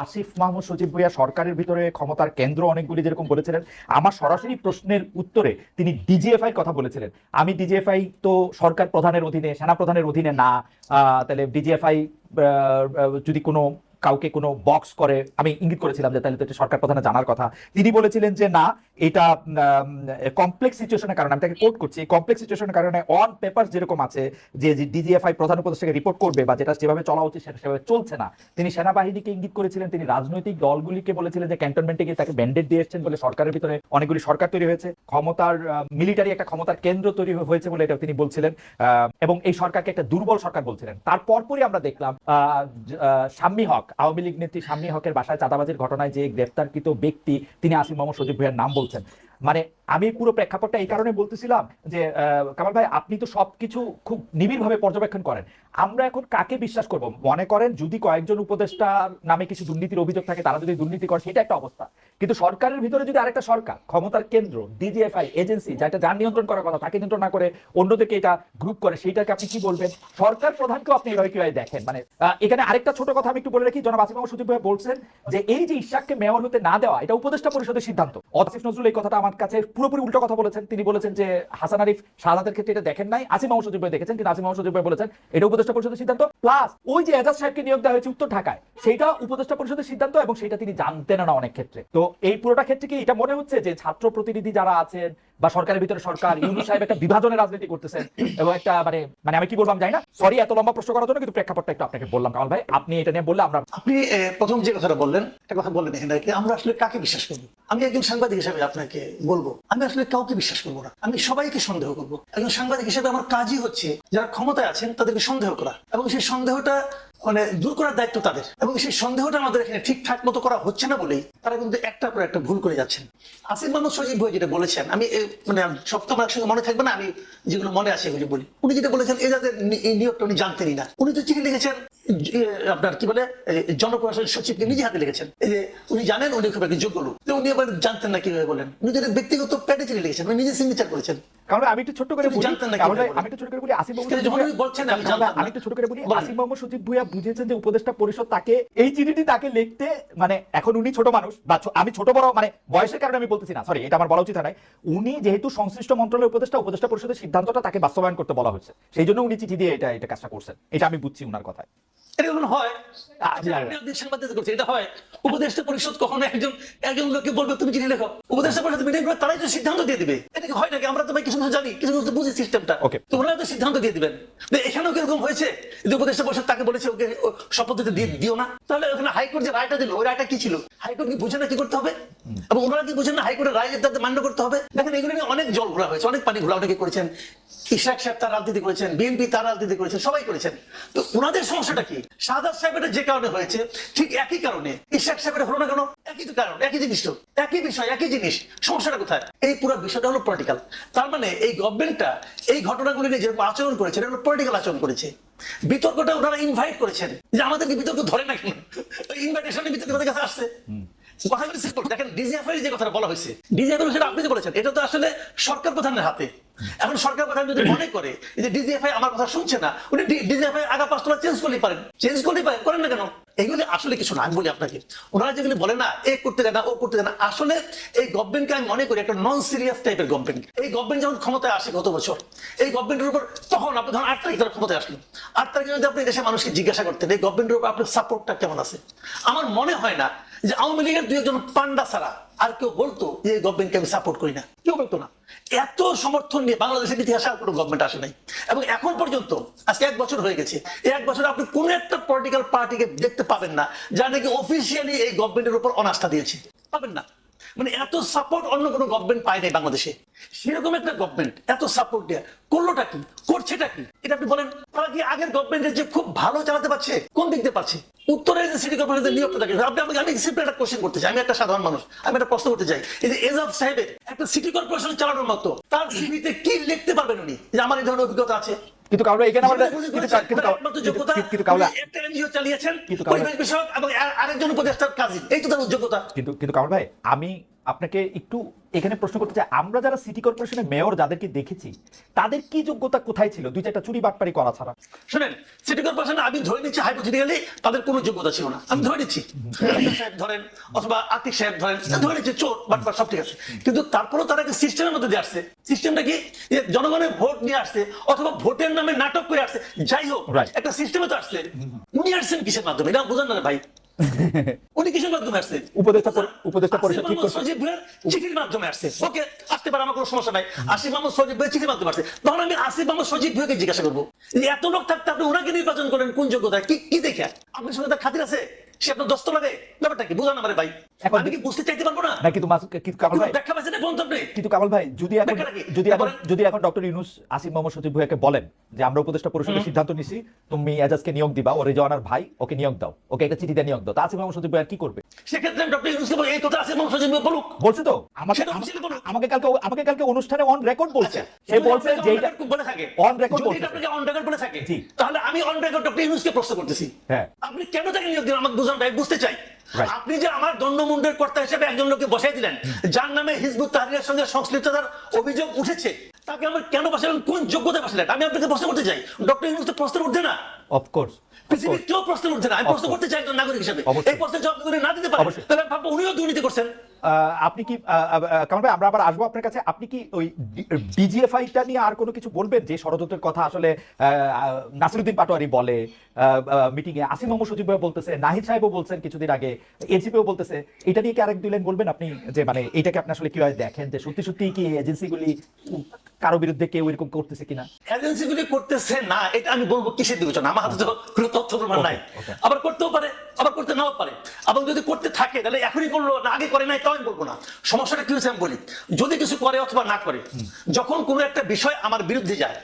আসিফ মাহমুদ সজীব ভুইয়া সরকারের ভিতরে ক্ষমতার কেন্দ্র অনেকগুলি যেরকম বলেছিলেন। আমার সরাসরি প্রশ্নের উত্তরে তিনি ডিজিএফআই কথা বলেছিলেন। আমি ডিজিএফআই তো সরকার প্রধানের অধীনে, সেনা প্রধানের অধীনে না। তাহলে ডিজিএফআই যদি কোনো কাউকে কোনো বক্স করে, আমি ইঙ্গিত করেছিলাম যে তাহলে তো এটা সরকার প্রধানের জানার কথা। তিনি বলেছিলেন যে, না, এটা কমপ্লেক্স সিচুয়েশনের কারণে, আমি তাকে কোট করছি কমপ্লেক্স সিচুয়েশনের কারণে অন পেপার যেরকম আছে, যে ডিজিএফআই প্রধান উপদেষ্টাকে রিপোর্ট করবে বা যেটা যেভাবে চলা উচিত সেটা সেভাবে চলছে না। তিনি সেনাবাহিনীকে ইঙ্গিত করেছিলেন, তিনি রাজনৈতিক দলগুলিকে বলেছিলেন যে ক্যান্টনমেন্টে গিয়ে তাকে ব্যান্ডেড দিয়ে এসছেন বলে সরকারের ভিতরে অনেকগুলি সরকার তৈরি হয়েছে। ক্ষমতার মিলিটারি একটা ক্ষমতার কেন্দ্র তৈরি হয়েছে বলে এটা তিনি বলছিলেন। এবং এই সরকারকে একটা দুর্বল সরকার বলছিলেন। তার আমরা দেখলাম শাম্মী হক আওয়ামী লীগ নেত্রী শাম্মী হকের বাসায় চাঁদাবাজির ঘটনায় যে গ্রেফতারকৃত ব্যক্তি, তিনি আসিফ মোহাম্মদ সজীব ভাইয়ের নাম বলছেন। মানে আমি পুরো প্রেক্ষাপটটা এই কারণে বলতেছিলাম যে কামাল ভাই, আপনি তো সবকিছু খুব নিবিড়ভাবে পর্যবেক্ষণ করেন। আমরা এখন কাকে বিশ্বাস করব? মনে করেন যদি কয়েকজন উপদেষ্টা নামে কিছু দুর্নীতির অভিযোগ থাকে, তারা যদি দুর্নীতি করে, সেটা একটা অবস্থা। কিন্তু সরকারের ভিতরে যদি আরেকটা সরকার, ক্ষমতার কেন্দ্র, ডিজিএফআই এজেন্সি, যেটা যার নিয়ন্ত্রণ করার কথা, তাকে নিয়ন্ত্রণ না করে অন্যদেরকে এটা গ্রুপ করে, সেইটাকে আপনি কি বলবেন? সরকার প্রধানকেও আপনি এভাবে কীভাবে দেখেন? মানে এখানে আরেকটা ছোট কথা আমি একটু বলে রাখি, জনাব আসিফ মাহমুদ ভাই বলছেন যে, এই যে ইশাককে মেয়র হতে না দেওয়া, এটা উপদেষ্টা পরিষদের সিদ্ধান্ত। আসিফ নজরুল এই কথাটা আমার কাছে পুরোপুরি উল্টো কথা বলেছেন। তিনি বলেছেন যে হাসান আরিফ শাহাদাতের ক্ষেত্রে এটা দেখেন নাই। আসিম মাহমুদ ভাই দেখেছেন কিন্তু আসিম মাহমুদ ভাই বলেছেন, এটা উপদেষ্টা পরিষদের সিদ্ধান্ত। প্লাস ওই যে এজাজ সাহেবকে নিয়োগ দেওয়া হয়েছে উত্তর ঢাকায় সেটা উপদেষ্টা পরিষদের সিদ্ধান্ত এবং সেটা তিনি জানতেন না অনেক ক্ষেত্রে। তো এই পুরোটা ক্ষেত্রে কি এটা মনে হচ্ছে যে ছাত্র প্রতিনিধি যারা আছেন বা সরকারের ভিতরে সরকার, ইউনুস সাহেব একটা বিভাজনের রাজনীতি করতেছেন এবং একটা মানে মানে আমি কি বললাম জানি না। সরি এত লম্বা প্রশ্ন করার জন্য কিন্তু প্রেক্ষাপটটা একটু আপনাকে বললাম। কামাল ভাই, আপনি এটা নিয়ে বললে আমরা আপনি প্রথম যে কথাটা বললেন, একটা কথা বললেন এখানে কি আমরা আসলে কাকে বিশ্বাস করব? আমি একজন সাংবাদিক হিসেবে আপনাকে বলব, আমি আসলে কাউকে বিশ্বাস করব না। আমি সবাইকে সন্দেহ করব। একজন সাংবাদিক হিসেবে আমার কাজই হচ্ছে, যারা ক্ষমতায় আছেন, তাদেরকে সন্দেহ করা। এবং সেই সন্দেহটা মানে দূর করার দায়িত্ব তাদের। এবং সেই সন্দেহটা আমাদের এখানে ঠিকঠাক মতো করা হচ্ছে না বলেই তারা কিন্তু একটা পর একটা ভুল করে যাচ্ছেন। আসিফ মানুষ সজীব ভাই যেটা বলেছেন, আমি মানে সপ্তম এক সঙ্গে একসঙ্গে মনে থাকবে না, আমি যেগুলো মনে আছে এগুলি বলি। উনি যেটা বলেছেন এই যাদের এই নিয়োগটা উনি জানতেনই না। উনি তো চিঠি লিখেছেন আপনার কি বলে জনপ্রশাসন সচিবকে নিজে হাতে লিখেছেন এই যে উনি জানেন উনি খুব একটা যোগ্য লোক। উনি আবার জানতেন না কীভাবে বলেন। উনি যেটা ব্যক্তিগত প্যাডে চিঠি লিখেছেন উনি নিজে সিগনেচার করেছেন। কারণ আমি একটু ছোট্ট করে বলি জানতেন না কারণ কীভাবে আমি একটু ছোট করে বলি আসিফ মোহাম্মদ যখন উনি বলছেন আমি জানতাম আমি একটু ছোট করে বলি আসিফ মোহাম্মদ সজীব ভুইয়া বুঝেছেন যে উপদেষ্টা পরিষদ তাকে এই চিঠিটি তাকে লিখতে মানে এখন উনি ছোট মানুষ বা আমি ছোট বড় মানে বয়সের কারণে আমি বলতেছি না সরি এটা আমার বলা উচিত হয় উনি যেহেতু সংশ্লিষ্ট মন্ত্রণালয়ের উপদেষ্টা উপদেষ্টা পরিষদের সিদ্ধান্তটা তাকে বাস্তবায়ন করতে বলা হয়েছে। সেই জন্য উনি চিঠি দিয়ে এটা এটা কাজটা করছেন। এটা আমি বুঝছি উনার কথায়। এটা যখন হয়? আ, জি, আপনি একদিন সাংবাদিকতা করছেন, এটা হয়। উপদেষ্টা পরিষদ কখনো একজন একজন লোককে বলবে তুমি চিঠি লেখো উপদেষ্টা পরিষদ মিটিং করে তারাই তো সিদ্ধান্ত দিয়ে দিবে। এটা কি হয় নাকি? আমরা তো ভাই কিছু কিছু জানি কিছু কিছু বুঝি সিস্টেমটা। Okay. তো সিদ্ধান্ত দিয়ে দিবেন। এখানেও কীরকম হয়েছে? যে উপদেষ্টা পরিষদ তাকে বলেছে ওকে শপথ দিতে দিও না। তাহলে ওখানে হাইকোর্ট যে রায়টা দিল ওই রায়টা কি ছিল? হাইকোর্ট কি বুঝে না কি করতে হবে? এবং ওনারা কি বুঝেন না হাইকোর্টের রায় তাদের মান্য করতে হবে? দেখেন এগুলো নিয়ে অনেক জল ঘোরা হয়েছে অনেক পানি ঘোলা অনেকে করেছেন। ইশাক সাহেব তার রাজনীতি করেছেন বিএনপি তার রাজনীতি করেছেন সবাই করেছেন। তো ওনাদের সমস্যাটা কি? সাদাত সাহেবের যে কারণে হয়েছে, ঠিক একই কারণে। ইশাক সাহেবের হলো না কেন? একই তো কারণ, একই জিনিস তো। একই বিষয়, একই জিনিস। সমস্যাটা কোথায়? এই পুরো বিষয়টা হলো পলিটিক্যাল তার মানে এই গভর্নমেন্টটা এই ঘটনাগুলি নিয়ে যেরকম আচরণ করেছে, এটা হলো পলিটিক্যাল আচরণ করেছে। বিতর্কটা ওনারা ইনভাইট করেছেন যে আমাদেরকে বিতর্ক ধরে না কেন? ইনভাইটেশনে বিতর্ক আমাদের কাছে আসছে। কথাগুলো simple। দেখেন ডিজিএফআই যে কথাটা বলা হয়েছে ডিজিএফআই সেটা আপনি যে বলেছেন, এটা তো আসলে সরকার প্রধানের হাতে। এখন সরকার প্রধান যদি মনে করে যে ডিজিএফআই আমার কথা শুনছে না, উনি ডিজিএফআই আগা পাঁচটা চেঞ্জ করলে পারেন। চেঞ্জ করলে পারেন, করেন না কেন? এগুলি আসলে কিছু না, আমি বলি আপনাকে। ওনারা যেগুলি বলে না, এ করতে দেয় না, ও করতে দেয় না, আসলে এই গভর্নমেন্টকে আমি মনে করি একটা নন সিরিয়াস টাইপের গভর্নমেন্ট এই গভর্নমেন্ট যখন ক্ষমতায় আসে গত বছর, এই গভর্নমেন্টের উপর তখন আপনি ধরুন আট তারিখ ধরে ক্ষমতায় আসলেন। আট তারিখে যদি আপনি দেশের মানুষকে জিজ্ঞাসা করতেন, এই গভর্নমেন্টের উপর আপনার সাপোর্টটা কেমন আছে? আমার মনে হয় না যে আওয়ামী লীগের দুই একজন পান্ডা ছাড়া আর কেউ বলতো যে গভর্নমেন্টকে আমি সাপোর্ট করি না। কেউ বলতো না। এত সমর্থন নিয়ে বাংলাদেশের ইতিহাসে আর কোনো গভর্নমেন্ট আসে নাই। এবং এখন পর্যন্ত, আজকে এক বছর হয়ে গেছে এক বছর আপনি কোন একটা পলিটিক্যাল পার্টিকে দেখতে পাবেন না, যা নাকি অফিসিয়ালি এই গভর্নমেন্টের উপর অনাস্থা দিয়েছে। পাবেন না। মানে এত সাপোর্ট অন্য কোনো গভর্নমেন্ট পায় নাই বাংলাদেশে। সেরকম একটা গভর্নমেন্ট এত সাপোর্ট দেয়া। করলোটা কি? করছেটা কি? এটা আপনি বলেন তারা কি আগের গভর্নমেন্টের যে খুব ভালো চালাতে পারছে? কোন দিক দিয়ে পারছে? উত্তরের যে সিটি কর্পোরেশনের নিয়োগটা থাকে আপনি আমাকে আমি সিম্পল একটা কোশ্চেন করতে চাই। আমি একটা সাধারণ মানুষ। আমি একটা প্রশ্ন করতে চাই। এই যে এজাব সাহেবের একটা সিটি কর্পোরেশন চালানোর মতো তার সিভিতে কি লিখতে পারবেন উনি? যে আমার এই ধরনের অভিজ্ঞতা আছে। কিন্তু কাউরা এখানে আমাদের কিন্তু কিন্তু যোগ্যতা, কিন্তু- কাউলা একটা এনজিও চালিয়েছেন কিন্তু কাউলা- এবং আরেকজন উপদেষ্টার কাজী এই তো তার যোগ্যতা কিন্তু কিন্তু কামাল ভাই আমি আপনাকে একটু এখানে প্রশ্ন করতে চাই আমরা যারা সিটি কর্পোরেশনের মেয়র যাদেরকে দেখেছি তাদের কি যোগ্যতা কোথায় ছিল? দুই চারটা চুরি বাটপারি করা ছাড়া। শুনেন সিটি কর্পোরেশন আমি ধরে নিচ্ছি হাইপোথেটিক্যালি তাদের কোনো যোগ্যতা ছিল না। আমি ধরে নিচ্ছি। সাহেব ধরেন অথবা আর্থিক সাহেব ধরেন ধরে নিচ্ছি চোর বাটপার সব ঠিক আছে। কিন্তু তারপরেও তারা একটা সিস্টেমের মধ্যে দিয়ে আসছে। সিস্টেমটা কি? জনগণের ভোট নিয়ে আসছে অথবা ভোটের নামে নাটক করে আসছে। যাই হোক. একটা সিস্টেমে তো আসছে। উনি আসছেন কিসের মাধ্যমে? এটা বোঝান না ভাই। উনি কিসের মাধ্যমে আসছে? উপদেষ্টা উপদেষ্টা পরিষদ ঠিক করছে। সজীব ভাইয়ের চিঠির মাধ্যমে আসছে। ওকে আসতে পারে আমার কোনো সমস্যা নাই। আসিফ সজীব ভাইয়ের চিঠির মাধ্যমে আসছে। তখন আমি আসিফ সজীব ভাইকে জিজ্ঞাসা করব এত লোক থাকতে আপনি ওনাকে নির্বাচন করেন কোন যোগ্যতা? কি কি দেখে? আপনার সঙ্গে তার খাতির আছে? সে আপনার দস্ত লাগে? ব্যাপারটা কি? বুঝান আমারে ভাই। এখন- আমি কি বুঝতে চাইতে পারব না? না কিন্তু কিন্তু কামাল ভাই। ব্যাখ্যা পাচ্ছেন না কোন আপনি? কিন্তু কামাল ভাই যদি এখন যদি এখন যদি এখন ডক্টর ইউনুস আসিফ মোহাম্মদ সচিব ভুয়াকে বলেন যে আমরা উপদেষ্টা পরিষদের সিদ্ধান্ত নিছি তুমি এজাজকে নিয়োগ দিবা ওরে জওয়ানার ভাই ওকে নিয়োগ দাও ওকে একটা চিঠি নিয়োগ দাও। তা আসিফ মোহাম্মদ সচিব ভুয়া কি করবে? সেক্ষেত্রে ডক্টর ইউনুসকে বলি এই কথা আসিফ মোহাম্মদ সজীব বলুক। বলছে তো? আমাকে কালকে আমাকে কালকে অনুষ্ঠানে অন রেকর্ড বলছে। আচ্ছা, সে বলছে এটা record বলে থাকে বলছে। আপনাকে on record বলে থাকে। তাহলে আমি অন রেকর্ড ডক্টর ইউনুসকে প্রশ্ন করতেছি। হ্যাঁ। আপনি কেন তাকে নিয়োগ দিলেন? আমাকে বুঝান ভাই বুঝতে চাই. আপনি যে আমার দণ্ডমুন্ডের কর্তা হিসেবে একজন লোককে বসাই দিলেন যার নামে হিজবুত তাহরিরের সঙ্গে সংশ্লিষ্টতার অভিযোগ উঠেছে তাকে আমার কেন বসালেন কোন যোগ্যতা বসালেন? আমি আপনাকে প্রশ্ন করতে চাই। ডক্টর ইউনুস তো প্রশ্ন উঠছে না। অফকোর্স পৃথিবীর কেউ প্রশ্ন উঠছে না। আমি প্রশ্ন করতে চাই একজন নাগরিক হিসেবে। এই প্রশ্নের জবাব যদি না দিতে পারেন তাহলে ভাববো উনিও দুর্নীতি করছেন। আপনি কি কামাল ভাই, আমরা আবার আসব আপনার কাছে। আপনি কি ওই ডিজিএফআইটা নিয়ে আর কোনো কিছু বলবেন? যে ষড়যন্ত্রের কথা আসলে নাসিরুদ্দিন পাটোয়ারি বলে মিটিং এ আসিম মোহাম্মদ সচিব বলতেছে, নাহিদ সাহেবও বলছেন কিছুদিন আগে, এনসিপিও বলতেছে। এটা নিয়ে কি আরেক দুই লাইন বলবেন আপনি? যে মানে এটাকে আপনি আসলে কীভাবে দেখেন? যে সত্যি সত্যি কি এজেন্সিগুলি কারও বিরুদ্ধে কেউ এরকম করতেছে কিনা? এজেন্সিগুলি করতেছে না এটা আমি বলব কিসের বিবেচনা? আমার হাতে তো কোনো তথ্য প্রমাণ নাই. আবার করতেও পারে আবার করতে নাও পারে। এবং যদি করতে থাকে তাহলে এখনই করল না আগে করে নাই তাও আমি বলব না। সমস্যাটা কি হয়েছে আমি বলি। যদি কিছু করে অথবা না করে যখন কোনো একটা বিষয় আমার বিরুদ্ধে যায়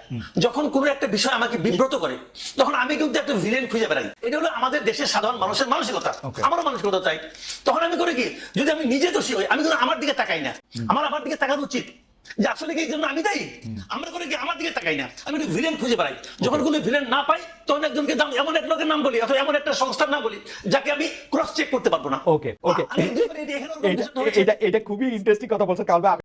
যখন কোনো একটা বিষয় আমাকে বিব্রত করে তখন আমি কিন্তু একটা ভিলেন খুঁজে বেড়াই। এটা হলো আমাদের দেশের সাধারণ মানুষের মানসিকতা। আমারও মানসিকতা চাই তখন আমি করে কি যদি আমি নিজে দোষী হই আমি কিন্তু আমার দিকে তাকাই না। আমার আমার দিকে তাকানো উচিত। যে আসলে কি জন্য আমি দায়ী? আমরা করে কি আমার দিকে তাকাই না? আমি একটা ভিলেন খুঁজে পাই যখন কোনো ভিলেন না পাই তখন একজনকে দাম এমন এক লোকের নাম বলি অথবা এমন একটা সংস্থার নাম বলি যাকে আমি ক্রস চেক করতে পারব না। ওকে ওকে এটা। এটা খুবই ইন্টারেস্টিং কথা বলছো ভাই